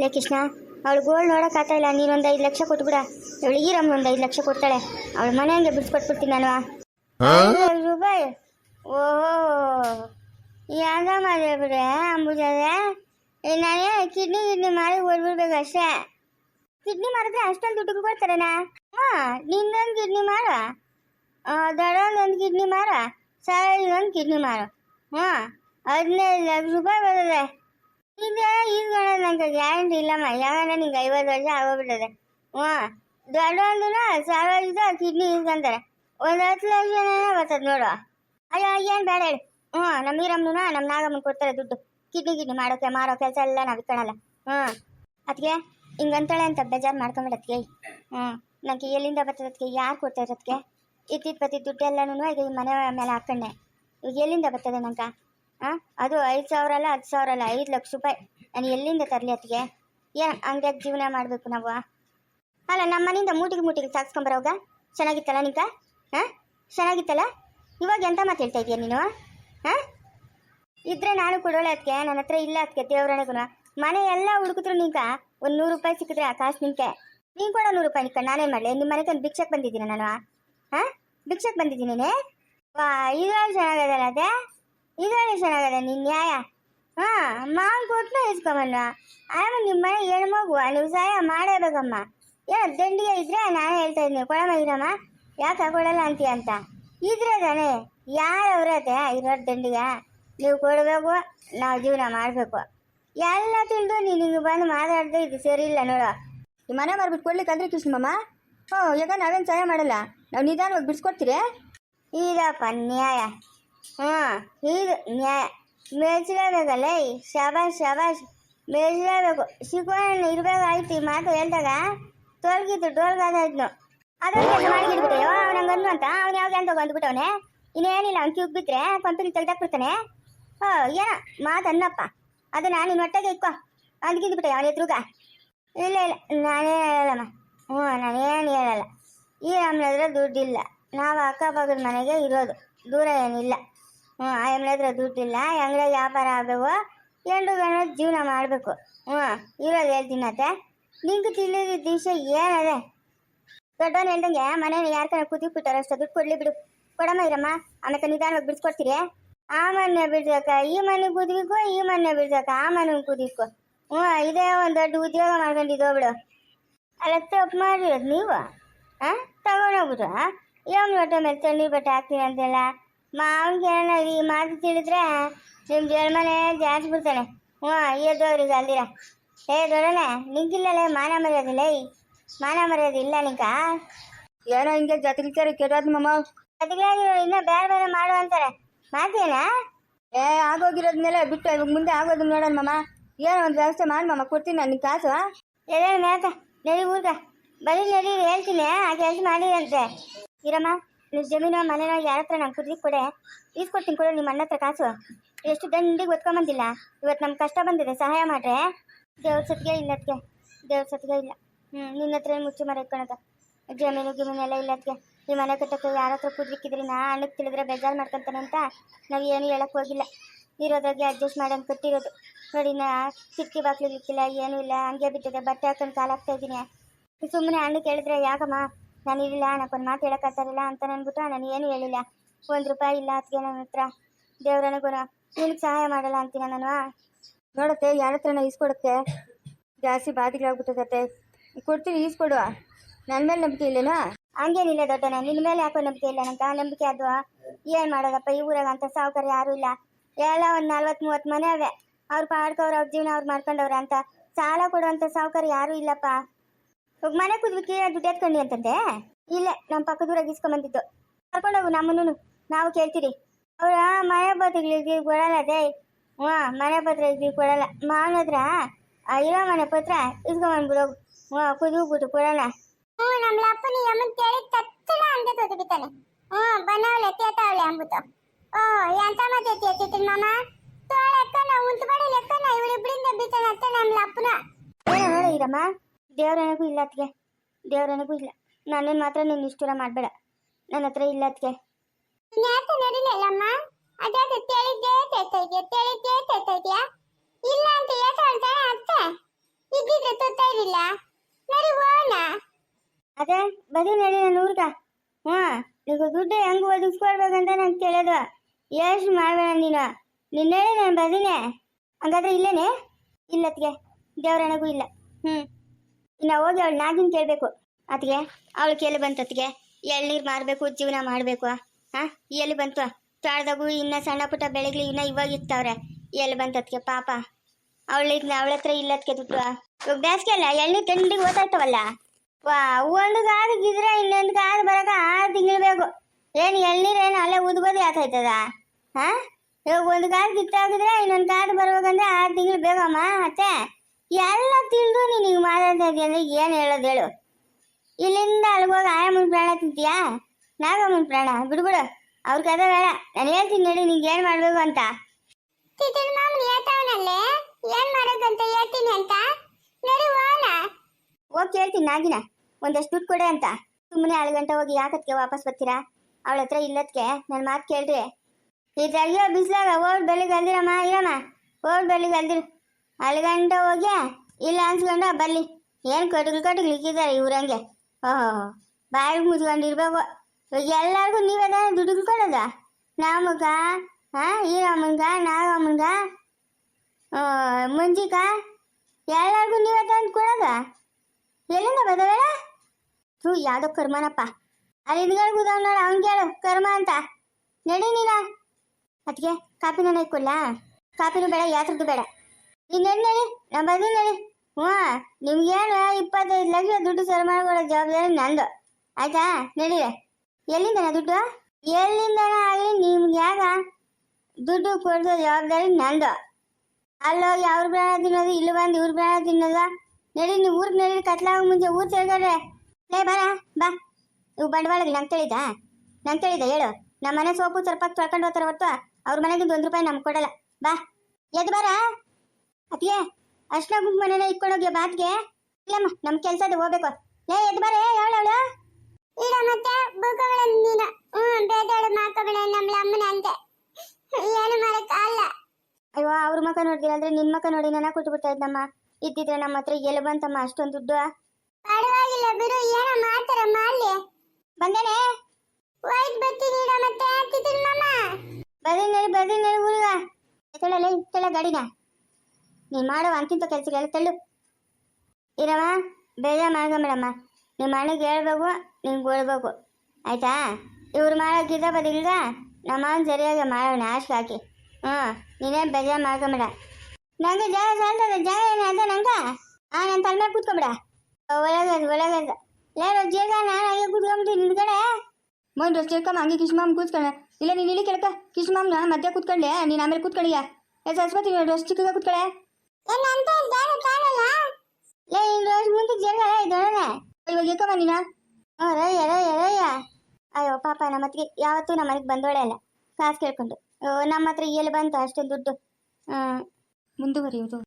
ಲೇ ಕೃಷ್ಣ ಅವಳು ಗೋಲ್ಡ್ ನೋಡೋಕ್ಕಾಗ್ತಾಯಿಲ್ಲ ಇಲ್ಲ. ನೀನೊಂದು ಐದು ಲಕ್ಷ ಕೊಟ್ಬಿಡ. ಅವಳು ಈರಮ್ಮ ಒಂದು ಐದು ಲಕ್ಷ ಕೊಡ್ತಾಳೆ. ಅವಳ ಮನೆ ಹಂಗೆ ಬಿಡ್ಸ್ಕೊಟ್ಬಿಡ್ತೀನಿ ನಾನು. ಐದು ರೂಪಾಯಿ? ಓಹೋ. ಯಾಂಗ ಮಾಡಿದೆ ಬಿಡ್ರೆ ಅಂಬುಜಾದೆ ನಾನೇ ಕಿಡ್ನಿ ಕಿಡ್ನಿ ಮಾಡಿ ಓಡ್ಬಿಡ್ಬೇಕು ಅಷ್ಟೇ. ಕಿಡ್ನಿ ಮಾಡಿದ್ರೆ ಅಷ್ಟೊಂದು ದುಡ್ಡು ಕೊಡ್ತಾರೇನಾ? ಹಾಂ ನಿನ್ನೊಂದು ಕಿಡ್ನಿ ಮಾಡು ದೊಡ್ಡೊಂದೊಂದು ಕಿಡ್ನಿ ಮಾಡು ಒಂದು ಕಿಡ್ನಿ ಮಾರು. ಹಾಂ ಹದಿನೈದು ಲಕ್ಷ ರೂಪಾಯಿ ಬರ್ತದೆ. ಇದೆ ಈಗ ನಂಗೆ ಗ್ಯಾರಂಟಿ ಇಲ್ಲಮ್ಮ ಯಾಕಂದ್ರೆ ನಿಂಗೆ ಐವತ್ತು ವರ್ಷ ಆಗೋಗ್ಬಿಟ್ಟದೆ. ಹ್ಞೂ. ದೊಡ್ಡೊಂದು ಸಾವಿರ ಕಿಡ್ನಿ ಇಸ್ಕೊಂತಾರೆ ಒಂದು ಹತ್ತು ಲಕ್ಷ ಬರ್ತದೆ ನೋಡು. ಅಯ್ಯೋ, ಏನು ಬೇಡ ಹೇಳಿ. ಹ್ಞೂ ನಮ್ಮ ಈರಮ್ಮನ ನಮ್ಮ ನಾಗಮ್ಮನ ಕೊಡ್ತಾರೆ ದುಡ್ಡು. ಕಿಡ್ನಿ ಗಿಡ್ನಿ ಮಾಡೋಕೆ, ಮಾರೋ ಕೆಲಸ ಎಲ್ಲ ನಾವು ಇಟ್ಕೊಳಲ್ಲ ಹ್ಞೂ. ಅದಕ್ಕೆ ಹಿಂಗಂತಾಳೆ ಅಂತ ಬೇಜಾರು ಮಾಡ್ಕೊಂಬಿಡತ್ಗೆ ಹ್ಞೂ. ನನಗೆ ಎಲ್ಲಿಂದ ಬರ್ತದೆ ಅದಕ್ಕೆ ಯಾರು ಕೊಡ್ತಾ ಇರೋದಕ್ಕೆ ಇತ್ತಿತ್ತು ಪ್ರತಿ ದುಡ್ಡೆಲ್ಲನೂ ಈಗ ಈ ಮನೆ ಮೇಲೆ ಹಾಕೊಂಡೆ. ಈಗ ಎಲ್ಲಿಂದ ಬರ್ತದೆ ನಂಗೆ? ಹಾಂ ಅದು ಐದು ಸಾವಿರ ಅಲ್ಲ, ಹತ್ತು ಸಾವಿರ ಅಲ್ಲ, ಐದು ಲಕ್ಷ ರೂಪಾಯಿ. ನಾನು ಎಲ್ಲಿಂದ ತರಲಿ ಅದಕ್ಕೆ ಏನು ಅಂಗಡಿಯಾಗ ಜೀವನ ಮಾಡಬೇಕು ನಾವು? ಅಲ್ಲ, ನಮ್ಮ ಮನೆಯಿಂದ ಮೂಟಿಗೆ ಮೂಟಿಗೆ ಸಾಕ್ಸ್ಕೊಂಬರೋಗ ಚೆನ್ನಾಗಿತ್ತಲ್ಲ ನಿಂಕ ಹಾಂ ಚೆನ್ನಾಗಿತ್ತಲ್ಲ? ಇವಾಗ ಎಂತ ಮಾತು ಹೇಳ್ತಾ ಇದೀಯ ನೀನು? ಹಾಂ ಇದ್ರೆ ನಾನು ಕೊಡೋಳೆ ಅದಕ್ಕೆ ನನ್ನ ಹತ್ರ ಇಲ್ಲ ಅದಕ್ಕೆ ದೇವ್ರಣೆಗೂ ಮನೆ ಎಲ್ಲ ಹುಡುಕಿದ್ರು ನಿಂಕ ಒಂದು ನೂರು ರೂಪಾಯಿ ಸಿಕ್ಕಿದ್ರೆ ಆ ಕಾಸು ನಿಂಕೆ ನೀನು ಕೂಡ ನೂರು ರೂಪಾಯಿ ನಿಂಕ ನಾನೇನು ಮಾಡಲಿ? ನಿಮ್ಮ ಮನೆಗೆ ಒಂದು ಭಿಕ್ಷಕ್ಕೆ ಬಂದಿದ್ದೀನಿ ನಾನು? ಹಾಂ ಭಿಕ್ಷಕ್ಕೆ ಬಂದಿದ್ದೀನಿ ವಾ ಇದ್ರಲ್ಲಿ ಚೆನ್ನಾಗದಲ್ಲ ಅದೇ? ಇದ್ರಲ್ಲಿ ಚೆನ್ನಾಗದ ನಿನ್ನ ನ್ಯಾಯ? ಹಾಂ ಮಾನ್ ಕೊಟ್ಟು ಇಸ್ಕೊಂಬಲ್ಲ ಆಮೇಲೆ ನಿಮ್ಮ ಮನೆ ಏನು ಮಗುವ ನೀವು ಸಹಾಯ ಮಾಡೇಬೇಕಮ್ಮ. ಏನೋ ದಂಡಿಗೆ ಇದ್ರೆ ನಾನು ಹೇಳ್ತಾ ಇದ್ದೀನಿ, ಕೊಡಮ್ಮ ಇರಮ್ಮ. ಯಾಕೆ ಕೊಡಲ್ಲ ಅಂತೀಯ ಅಂತ? ಇದ್ರೆ ತಾನೇ, ಯಾರು ಅವ್ರತೆ ಇರೋದು ದಂಡಿಗೆ. ನೀವು ಕೊಡಬೇಕು, ನಾವು ಜೀವನ ಮಾಡಬೇಕು. ಎಲ್ಲ ತಿಳಿದು ನೀನು ಬಂದು ಮಾತಾಡ್ದೆ ಇದು ಸರಿ ಇಲ್ಲ ನೋಡು. ಈ ಮನೆ ಮಾರ್ಬಿಟ್ಟು ಕೊಡ್ಲಿಕ್ಕೆ ಅಂದ್ರೆ ಕೃಷ್ಣಮ್ಮ ಹ್ಞೂ ಯಾಕಂದ್ರೆ ನಾವೇನು ಸಹಾಯ ಮಾಡಲ್ಲ? ನಾವು ನಿಧಾನವಾಗಿ ಬಿಡಿಸ್ಕೊಡ್ತೀರಿ? ಇದಪ್ಪ ನ್ಯಾಯ. ನ್ಯಾಯ ಮೆಚ್ಚಲೇಬೇಕಲ್ಲ ಈ ಶಬಾಷ್ ಶಬಾಷ್ ಮೆಚ್ಚಲೇಬೇಕು ಶಿಕೋಣ ಇರ್ಬೇಕಾಯ್ತು ಈ ಮಾತು ಹೇಳ್ದಾಗ? ತೋಲ್ಗಿತ್ತು ಟೋಲ್ಗಾದಾಯ್ತು ಅದೊಂದು ಕೆಲಸ ಮಾಡಿಬಿಟ್ಬಿಟ್ಟೆ ಅವ್ನಂಗೆ ಅಂತ? ಅವ್ನು ಯಾವಾಗ ಅಂತ ಬಂದ್ಬಿಟ್ಟವನೆ ಇನ್ನೇನಿಲ್ಲ, ಅವ್ನು ಕ್ಯೂಬ್ ಬಿದ್ದರೆ ಕಂಪನಿ ತೆಗ್ದಾಕ್ಬಿಡ್ತಾನೆ. ಓ ಏನ ಮಾತು ಅನ್ನಪ್ಪ ಅದು ನಾನು ನಿನ್ನ ಹೊಟ್ಟೆಗೆ ಇಕ್ಕೋ ಅಂದ್ಕಿದ್ಬಿಟ್ಟೆ ಅವನ ಎದುರುಗ. ಇಲ್ಲ ಇಲ್ಲ, ನಾನೇ ಹೇಳಲ್ಲಮ್ಮ. ಹ್ಞೂ ನಾನೇನು ಹೇಳಲ್ಲ. ಈ ನಮ್ಮ ಹತ್ರ ದುಡ್ಡಿಲ್ಲ. ನಾವು ಅಕ್ಕಪಕ್ಕದ ಮನೆಗೆ ಇರೋದು. ದೂರ ಏನಿಲ್ಲ. ಹ್ಞೂ ಆ ಎಮ್ಮೆ ಹತ್ರ ದುಡ್ಡಿಲ್ಲ ಅಂಗಡಿಯಾಗ ವ್ಯಾಪಾರ ಆಗಬೇಕು ಎರಡು ಗಂಟೆ ಜೀವನ ಮಾಡಬೇಕು. ಹ್ಞೂ ಇವ್ರಲ್ಲಿ ಹೇಳ್ತಿನತೆ ನಿಂಗೆ ತಿಳಿದ ದಿವಸ ಏನದೆ ದೊಡ್ಡವನು ಹೇಳ್ದಂಗೆ ಮನೇಲಿ ಯಾರ ಕಡೆ ಕೂತಿ ಬಿಟ್ಟಾರ ಅಷ್ಟು ದುಡ್ಡು ಕೊಡ್ಲಿ ಬಿಡು. ಕೊಡಮ್ಮ ಇರಮ್ಮ ಆಮೇಲೆ ನಿಧಾನವಾಗಿ ಬಿಡಿಸ್ಕೊಡ್ತೀರಿ. ಆ ಮನೆ ಬಿಡ್ಸಕ್ಕ ಈ ಮನೆ ಕುದಿಬೇಕು ಈ ಮನೆ ಬಿಡ್ಸಕ್ಕ ಆ ಮನೆ ಕುದಿಕೋ ಹ್ಞೂ ಇದೇ ಒಂದು ದೊಡ್ಡ ಉದ್ಯೋಗ ಮಾಡ್ಕೊಂಡಿದ್ದೋ ಬಿಡು ಅಲ್ಲ, ತಪ್ಪು ಮಾಡಿರೋದು ನೀವು? ಹಾಂ ತಗೊಂಡೋಗ್ಬಿಟ್ಟು ಯಾವ ಬಟ್ಟೆ ಮೇಲೆ ತಣ್ಣೀರು ಬಟ್ಟೆ ಹಾಕ್ತೀನಿ ಅಂತೆಲ್ಲ? ಮಾವಿಗೆ ಈ ಮಾತು ತಿಳಿದ್ರೆ ನಿಮ್ಮ ಜನ್ಮನೆ ಜಾಸ್ತಿ ಬಿಡ್ತಾನೆ ಹ್ಞೂ ಎದ್ದವ್ರಿಗೆ ಅಲ್ದಿರ ಏ ದೊಡ್ಡನೆ ನಿಂಗಿಲ್ಲಲೇ ಮಾನ ಮರ್ಯಾದಿಲ್ಲ ಏಯ್ ಮಾನ ಮರ್ಯಾದೆ ಇಲ್ಲ ನಿಂಕ ಏನೋ ಹಿಂಗೆ ಜೊತೆಗಿರ್ತಾರೆ ಕೆಟ್ಟೋದ್ ಮಮ್ಮ ಅದಕ್ಕಾಗಿ ಇನ್ನೂ ಬೇರೆ ಬೇರೆ ಮಾಡು ಅಂತಾರೆ ಮಾತೇನಾ ಏ ಆಗೋಗಿರೋದ್ಮೇಲೆ ಬಿಟ್ಟು ಇವಾಗ ಮುಂದೆ ಆಗೋದು ನೋಡೋಣ ಮಮ್ಮ ಏನೋ ಒಂದು ವ್ಯವಸ್ಥೆ ಮಾಡಿ ಮಮ್ಮ ಕೊಡ್ತೀನಿ ನಾನು ನಿನ್ ಕಾಸು ಎದೆ ಮೇಕ ನಡಿ ಊರ್ಗ ಬರೀ ನಡಿ ಹೇಳ್ತೀನಿ ಆ ಕೆಲಸ ಮಾಡಿದಂತೆ ಇರಮ್ಮ ನೀವು ಜಮೀನು ಮನೆನ ಯಾರ ಹತ್ರ ನಾನು ಕುದ್ಲಿಕ್ಕೆ ಕೊಡೆ ಈಸ್ಕೊಡ್ತೀನಿ ಕೊಡು ನಿಮ್ಮ ಅಣ್ಣ ಹತ್ರ ಕಾಸು. ಎಷ್ಟು ದಂಡಿಗೆ ಒತ್ಕೊಂಬಂದಿಲ್ಲ ಇವತ್ತು ನಮ್ಮ ಕಷ್ಟ ಬಂದಿದೆ, ಸಹಾಯ ಮಾಡ್ರೆ. ದೇವ್ರ ಸತ್ಗೆ ಇಲ್ಲ ಅದಕ್ಕೆ ದೇವ್ರ ಸತ್ಗೆ ಇಲ್ಲ. ಹ್ಞೂ ನಿನ್ನ ಹತ್ರ ಮುಚ್ಚಿ ಮರ ಜಮೀನು, ಗಿಮೀನು ಎಲ್ಲ ಇಲ್ಲ ಅದಕ್ಕೆ ಈ ಮನೆ ಕಟ್ಟಕ್ಕೆ ಯಾರ ಹತ್ರ ಕುದ್ಲಿಕ್ಕಿದ್ರಿ ನಾ ಅಣ್ಣಕ್ಕೆ ತಿಳಿದ್ರೆ ಬೇಜಾರು ಮಾಡ್ಕೊಂತಾನೆ ಅಂತ ನಾವು ಏನು ಹೇಳಕ್ಕೆ ಹೋಗಿಲ್ಲ. ಇರೋದ್ರಾಗೆ ಅಡ್ಜಸ್ಟ್ ಮಾಡಿ ಅಂತ ಕೊಟ್ಟಿರೋದು. ನೋಡಿ, ನಾ ಕಿಟಕಿ ಬಾಕ್ಲಿಕ್ಕಿಲ್ಲ ಏನೂ ಇಲ್ಲ. ಹಂಗೆ ಬಿಟ್ಟಿದೆ ಬಟ್ಟೆ ಹಾಕೊಂಡು ಕಾಲಾಗ್ತಾ ಇದ್ದೀನಿ. ಸುಮ್ಮನೆ ಅಣ್ಣ ಕೇಳಿದ್ರೆ, ಯಾಕಮ್ಮ? ನಾನು ಇರಲಿಲ್ಲ ನಾಕೊಂದು ಮಾತು ಹೇಳೋಕ್ಕಾಗ್ತಾರಿಲ್ಲ ಅಂತ ಅಂದ್ಬಿಟ್ಟು ನಾನು ಏನು ಹೇಳಿಲ್ಲ. ಒಂದು ರೂಪಾಯಿ ಇಲ್ಲ ಅದಕ್ಕೆ ನನ್ನ ಹತ್ರ. ದೇವ್ರನಿಗೂ ನಿನಗೆ ಸಹಾಯ ಮಾಡಲ್ಲ ಅಂತೀನ ನಾನು? ನೋಡತ್ತೆ, ಯಾರ ಹತ್ರನ ಈಸ್ಕೊಡುತ್ತೆ ಜಾಸ್ತಿ ಬಾಧಿಗಳಾಗ್ಬಿಟ್ಟದತ್ತೆ ಕೊಡ್ತೀನಿ ಈಸ್ಕೊಡು ನನ್ನ ಮೇಲೆ ನಂಬಿಕೆ ಇಲ್ಲೇನಾ? ಹಂಗೇನಿಲ್ಲ ದೊಡ್ಡನ ನಿನ್ನ ಮೇಲೆ ಯಾಕೋ ನಂಬಿಕೆ ಇಲ್ಲ ನಂತ ನಂಬಿಕೆ ಅದು. ಏನು ಮಾಡೋದಪ್ಪ, ಈ ಊರಾಗ ಅಂತ ಸಾವುಕಾರ ಯಾರು ಇಲ್ಲ. ಎಲ್ಲ ಒಂದು ನಲ್ವತ್ತು ಮೂವತ್ತು ಮನೆ ಅವೆ. ಅವ್ರು ಪಾಡ್ಕವ್ರು ಅವ್ರ ಜೀವನ ಅವ್ರು ಮಾಡ್ಕೊಂಡವ್ರ ಅಂತ. ಸಾಲ ಕೊಡುವಂತ ಸಾವುಕಾರ ಯಾರು ಇಲ್ಲಪ್ಪ. ಮನೆ ಕುದ್ವಿಕೆ ದುಡ್ಡು ಎತ್ಕೊಂಡಿ ಅಂತಂದೆ. ಇಲ್ಲ ನಮ್ಮ ಪಕ್ಕದೂರಾಗ ಇಸ್ಕೊಂಬಂದಿದ್ದು ಕರ್ಕೊಂಡೋಗು ನಮ್ಮನ್ನು. ನಾವು ಕೇಳ್ತೀರಿ. ಅವ್ರ ಮನೆ ಪತ್ರಗಳಿಗೆ ಕೊಡಲ್ಲ ಅದೇ. ಹ್ಞೂ ಮನೆ ಪತ್ರ ಇದ್ರಿಗೆ ಕೊಡಲ್ಲ ಮಾವನ ಹತ್ರ ಇರೋ ಮನೆ ಪತ್ರ ಇಸ್ಕೊಂಬಂದ್ಬಿಡೋಗು ಹ್ಞೂ ಕುದ್ಬಿಟ್ಟು ಕೊಡಲ್ಲ. ಹ್ಞೂ ನಮ್ಮ ಅಪ್ಪನ ಯಮನ್ ಕೇಳಿ ತಕ್ಷಣ ಅಂದೆ ತೊದಬಿತಾನೆ ಹ್ಞೂ ಬನ್ನವಳೆ ತೇತಾವಳೆ ಅಂಬುತ್ತ ಓ ಎಂತ ಮತ್ತೆ ತೇತಿತ್ತು ಮಾಮ? ತೋಳ ಎಕ್ಕನ ಉಂಟು ಬಡಿ ಲೆಕ್ಕನ ಇವಳಿಬ್ರಿಂದ ಬೀತಾನೆ ಅತ್ತೆ ನಮ್ಮ ಅಪ್ಪನ. ಏನೋ ದೇವ್ರನಿಗೂ ಇಲ್ಲ ಅತ್ಗೆ ದೇವ್ರನಿಗೂ ಇಲ್ಲ. ನನ್ನನ್ನು ಮಾತ್ರ ನೀನು ನಿಷ್ಠುರ ಮಾಡಬೇಡ. ನನ್ನ ಹತ್ರ ಇಲ್ಲ ಅತ್ಗೆ ನ್ಯಾತ ನಡಿಲಲ್ಲಮ್ಮ ಅದಾದ ತಿಳಿದ್ದೇ ತೇತಾ ಇದೆಯಾ? ತಿಳಿದ್ದೇ ತೇತಾ ಇದೆಯಾ? ಇಲ್ಲ ಅಂತ ಹೇಳ್ತಾಳೆ ಅತ್ತೆ? ಇದು ಹೇಳಿದ್ರೆ ತೊತ್ತಾ ಇರಲಿಲ್ಲ ನಡಿ ಹೋಣ ಅದೇ ಬದಿ ನಡಿ ನನ್ನ ಊರ್ಗ. ಹ್ಞೂ ಈಗ ದುಡ್ಡು ಹೆಂಗೆ ಒದಗಿಸ್ಕೊಡ್ಬೇಕಂತ ನಾನು ಕೇಳೋದು. ಎಷ್ಟು ಮಾಡಬೇಡ ನೀನು. ನಿನ್ನ ನಾನು ಬದಿನೇ ಹಂಗಾದ್ರೆ ಇಲ್ಲೇನೆ? ಇಲ್ಲತ್ಗೆ ದೇವ್ರಣಗೂ ಇಲ್ಲ. ಹ್ಞೂ ಇನ್ನು ಹೋಗಿ ಅವಳು ನಾಗಿನ ಕೇಳಬೇಕು. ಅತ್ಗೆ ಅವಳು ಕೇಳಿ ಬಂತತ್ಗೆ ಎಳ್ನೀರು ಮಾರಬೇಕು, ಜೀವನ ಮಾಡಬೇಕು, ಹಾ? ಎಲ್ಲಿ ಬಂತು? ತಾಳ್ದಾಗು ಇನ್ನ ಸಣ್ಣ ಪುಟ್ಟ ಬೆಳೆಗ್ಲಿ ಇನ್ನ ಇವಾಗ ಇತ್ತವ್ರೆ. ಎಲ್ಲಿ ಬಂತತ್ಗೆ ಪಾಪ? ಅವಳಿಗೆ ಅವಳ ಹತ್ರ ಇಲ್ಲತ್ಕೆ ದುಡ್ಡು. ಇವಾಗ ಬೇಸಿಗೆ ಅಲ್ಲ, ಎಳ್ನೀರು ತಂಡಿಗೆ ಓದಾಯ್ತವಲ್ಲ ವಾ, ಒಂದು ಗಾದಿಗಿದ್ರೆ ಇನ್ನೊಂದು ಗಾದ ಬರಕ ಆರು ತಿಂಗಳು ಬೇಕು. ಏನು ಎಳ್ನೀರು ಏನು ಅಲ್ಲೇ ಉದ್ಗೋದಿ ಆತಾಯ್ತದ ಹಾಂ? ಇವಾಗ ಒಂದು ಗಾದಿ ಗಿತ್ತಾಗಿದ್ರೆ ಇನ್ನೊಂದು ಗಾದ ಬರ್ಬೇಕಂದ್ರೆ ಆರು ತಿಂಗಳು ಬೇಕಮ್ಮ, ಅತ್ತೆ. ಎಲ್ಲ ತಿಳಿದು ನೀನು ಮಾತಾಡ್ತಾ ಇದೀಯ ಅಂದ್ರೆ ಏನು ಹೇಳೋದು ಹೇಳು? ಇಲ್ಲಿಂದ ಅಲ್ಗೋಗಿ ಆಯಮ್ಮನ ಪ್ರಾಣ ತಿಂತೀಯಾ? ನಾಗಮ್ಮನ ಪ್ರಾಣ? ಬಿಡ್ಬಿಡು ಅವ್ರ ಕഥೆ ಬೇಡ. ನಾನು ಹೇಳ್ತೀನಿ ನೋಡಿ ನಿಂಗೆ ಏನು ಮಾಡಬೇಕು ಅಂತ. ಹೇಳ್ತಾವನಲ್ಲೇ? ಏನು ಮಾಡೋಕ್ಕಂತ ಹೇಳ್ತೀನಿ ಅಂತ? ನಡಿ ಹೋಗಿ ಕೇಳ್ತೀನಿ ನಾಗಿನ. ಒಂದಷ್ಟು ದುಡ್ಡು ಕೊಡೆ ಅಂತ. ಸುಮ್ಮನೆ ಆಳು ಗಂಟೆ ಹೋಗಿ ಯಾಕತ್ಗೆ ವಾಪಸ್ ಬರ್ತೀರಾ? ಅವಳ ಹತ್ರ ಇಲ್ಲದ್ಕೆ ನನ್ನ ಮಾತು ಕೇಳ್ರಿ. ಈ ಇದ್ರಾಗ ಬಿಸಿಲಾಗ ಓಡ್ ಬೆಳಿಗ್ಗೆ ಅಲ್ದಿರಮ್ಮ ಇರಮ್ಮ. ಓಡ್ ಬೆಳಿಗ್ಗೆ ಅಲ್ದಿರು. ಅಲ್ಲಿ ಗಂಟೆ ಹೋಗಿ ಇಲ್ಲ ಅನ್ಸ್ಕೊಂಡ, ಬರ್ಲಿ. ಏನು ಕಟ್ಗಳು ಕಟ್ಗಳು ಇಕ್ಕಿದ್ದಾರೆ ಇವ್ರಂಗೆ ಓಹೋ ಬಾಯಿ ಮುಚ್ಕೊಂಡಿರ್ಬೇಕು. ಇವಾಗ ಎಲ್ಲರಿಗೂ ನೀವೇ ದುಡ್ಡು ಕೊಡೋದ? ನಮಗ ಹಾಂ ಈರಮ್ಮನ್ಗ ನಾಗಮ್ಮನ್ಗ ಮುಂಜಿಕ, ಎಲ್ಲರಿಗೂ ನೀವೇ ತಂದು ಕೊಡೋದ? ಎಲ್ಲಿಂದ ಬದವೇಳ? ಥೂ, ಯಾವುದೋ ಕರ್ಮನಪ್ಪ. ಅಲ್ಲಿ ಹಿಂದ್ಗಡೆ ಕೂದವ್ ನೋಡು, ಅವ್ನು ಕೇಳು, ಕರ್ಮ ಅಂತ. ನಡಿ ನೀನ. ಅದಕ್ಕೆ ಕಾಪಿನ ಕೊಲ್ಲ ಕಾಪಿನೂ ಬೇಡ ಯಾತ್ರದ್ದು ಬೇಡ. ನೀನು ನಡಿ ನಡಿ ನಾ ಬಂದು ನಡಿ ಹ್ಞೂ, ನಿಮ್ಗೇನು ಇಪ್ಪತ್ತೈದು ಲಕ್ಷ ದುಡ್ಡು ಸರಿ ಮಾಡ್ಕೊಳ್ಳೋ ಜವಾಬ್ದಾರಿ ನಂದು. ಆಯ್ತಾ? ನಡೀರಿ ಎಲ್ಲಿಂದ ದುಡ್ಡು? ಎಲ್ಲಿಂದನ ಆಗಲಿ ನಿಮ್ಗೆ ಯಾಕ ದುಡ್ಡು ಕೊಡೋದು ಜವಾಬ್ದಾರಿ ನಂದು. ಅಲ್ಲೋಗಿ ಅವ್ರ ಬೇಡ ತಿನ್ನೋದು? ಇಲ್ಲಿ ಬಂದು ಇವ್ರ ಬೇಡ ತಿನ್ನೋದು? ನಡಿ, ನೀವು ಊರಿಗೆ ನಡೀರಿ ಕತ್ಲಾಗ ಮುಂಚೆ ಊರು ಸೇರ್ಕೊಂಡ್ರೆ ಲೇ, ಬರ, ಬಾ. ಇವು ಬಂಡವಾಳಗಳು ನಂಗೆ ತಿಳಿದ? ನಂಗೆ ತಿಳಿದ? ಹೇಳು. ನಮ್ಮ ಮನೆ ಸೋಪು ಸ್ವಲ್ಪ ತೊಳ್ಕೊಂಡು ಹೋಗ್ತಾರೆ ಹೊತ್ತು ಅವ್ರ ಮನೆಗಿಂದ ಒಂದು ರೂಪಾಯಿ ನಮ್ಗೆ ಕೊಡಲ್ಲ. ಬಾ. ಎದ್ದು ಬಾರ. ಅತಿಯೇ ಅರ್ಶನ ಗುಂಪು ಇಕ್ಕೊಂಡೋಗಿ ಇಟ್ಕೊಂಡೋಗ್ಯ ಬಾತ್ಗೆ. ಇಲ್ಲಮ್ಮ ನಮ್ ಕೆಲ್ಸದ ಅದು ಹೋಗ್ಬೇಕು. ಲೇ ಎದ್ ಬಾರೆ ಹೇಳವಳು ಇಲ್ಲ ಮತ್ತೆ ಬುಕ್ಕಗಳ ನೀನು. ಬೇಟಾಡು ಮಾಕಗಳ ನಮ್ಮ ಅಮ್ಮನ ಅಂತೆ ಏನು ಮಾಡಕ್ಕಾಗಲ್ಲ ಅಯ್ಯೋ ಅವ್ರ ಮಕ್ಕ ನೋಡ್ತೀರ ಅಂದ್ರೆ ನಿನ್ ಮಕ್ಕ ನೋಡಿ ನನ್ನ ಕೊಟ್ಟು ಬಿಡ್ತಾ ಇದ್ದಮ್ಮ. ಇದ್ದಿದ್ರೆ ನಮ್ಮ ಹತ್ರ ಎಲ್ಲಿ ಬಂತಮ್ಮ ಅಷ್ಟೊಂದು ದುಡ್ಡು? ಪರವಾಗಿಲ್ಲ ಬಿಡು ಏನೋ ಮಾಡ್ತಾರ ಮಾಡ್ಲಿ. ಬಂದೇನೆ? ವೈಟ್ ಬತ್ತಿ ನೀಡ ಮತ್ತೆ ತಿತ್ತಿನ ಮಾಮ. ಬರ್ರಿ ನಡಿ ಬದಿ ನಡಿ ಊರಿಗ. ಎತ್ತಳಲ್ಲ ಇತ್ತಳ ಗಾಡಿನ. ನೀನ್ ಮಾಡೋ ಅಂತಿಂತ ಕೆಲಸಗಳೆಲ್ಲ ತಳ್ಳು. ಇರಮ್ಮ ಬೇಜಾರು ಮಾಡ್ಕೊಂಬೇಡಮ್ಮ ನಿಮ್ಮ ಮನೆಗೆ ಹೇಳ್ಬೇಕು, ನಿಮ್ಗೆ ಹೇಳ್ಬೇಕು ಆಯ್ತಾ? ಇವ್ರು ಮಾಡೋ ಗಿದ ಬದಿಲ್ದ ನಮ್ಮ ಸರಿಯಾಗಿ ಮಾಡೋಣ ಆಶೆ ಹಾಕಿ ಹ್ಞೂ, ನೀನೇನು ಬೇಜಾರು ಮಾಡ್ಕೊಂಬಿಡ ನಂಗೆ ಜಾಗ ಸಾಲ್ತದ, ಜಾಗ ಏನು ಅದ ನಂಗ? ಆ ನನ್ನ ತಲೆ ಮೇಲೆ ಕೂತ್ಕೊಂಬಿಡ ಒಳಗದು ಒಳಗದು ಲೇರೋ ಜೀಗ ನಾನು ಹಾಗೆ ಕೂತ್ಕೊಂಬಿಟ್ಟು ಮೊನ್ ಡ್ರೆಸ್ ಕೇಳ್ಕಮ್ಮ ಹಂಗೆ ಕಿಶ್ಮಾಮ್ ಕೂತ್ಕೊಂಡೆ ಇಲ್ಲ, ನೀನು ಇಲ್ಲಿ ಕೇಳ್ಕ. ಕಿಶ್ಮಾಮ್ನ ಮಧ್ಯ ಕೂತ್ಕೊಂಡೆ ನೀನು ಆಮೇಲೆ ಕೂತ್ಕೊಳ್ಳಿಯಾ. ಎಸ್ ಸರಸ್ವತಿ ಡ್ರೆಸ್ ಚಿಕ್ಕದಾಗ ಕೂತ್ಕೊಳ್ಳೆ ಏನಂತ ಲೇ ಇನ್ನು ರೋಜ್ ಮುಂದೆ ಜಾಗ ಇದೊಳನೆ ಇವಾಗ ಏಕಮ್ಮ ನೀನ ಹ್ಞೂ ರಯ್ಯ ರಯ್ಯ ರಯ್ಯ ಅಯ್ಯೋ, ಪಾಪ, ನಮ್ಮ ಹತ್ರ ಯಾವತ್ತೂ ನಮ್ಮ ಮನೆಗೆ ಬಂದೋಳೆ ಅಲ್ಲ ಕಾಸು ಕೇಳ್ಕೊಂಡು. ನಮ್ಮ ಹತ್ರ ಎಲ್ಲಿ ಬಂತು ಅಷ್ಟೊಂದು ದುಡ್ಡು. ಮುಂದುವರಿಯುವುದು.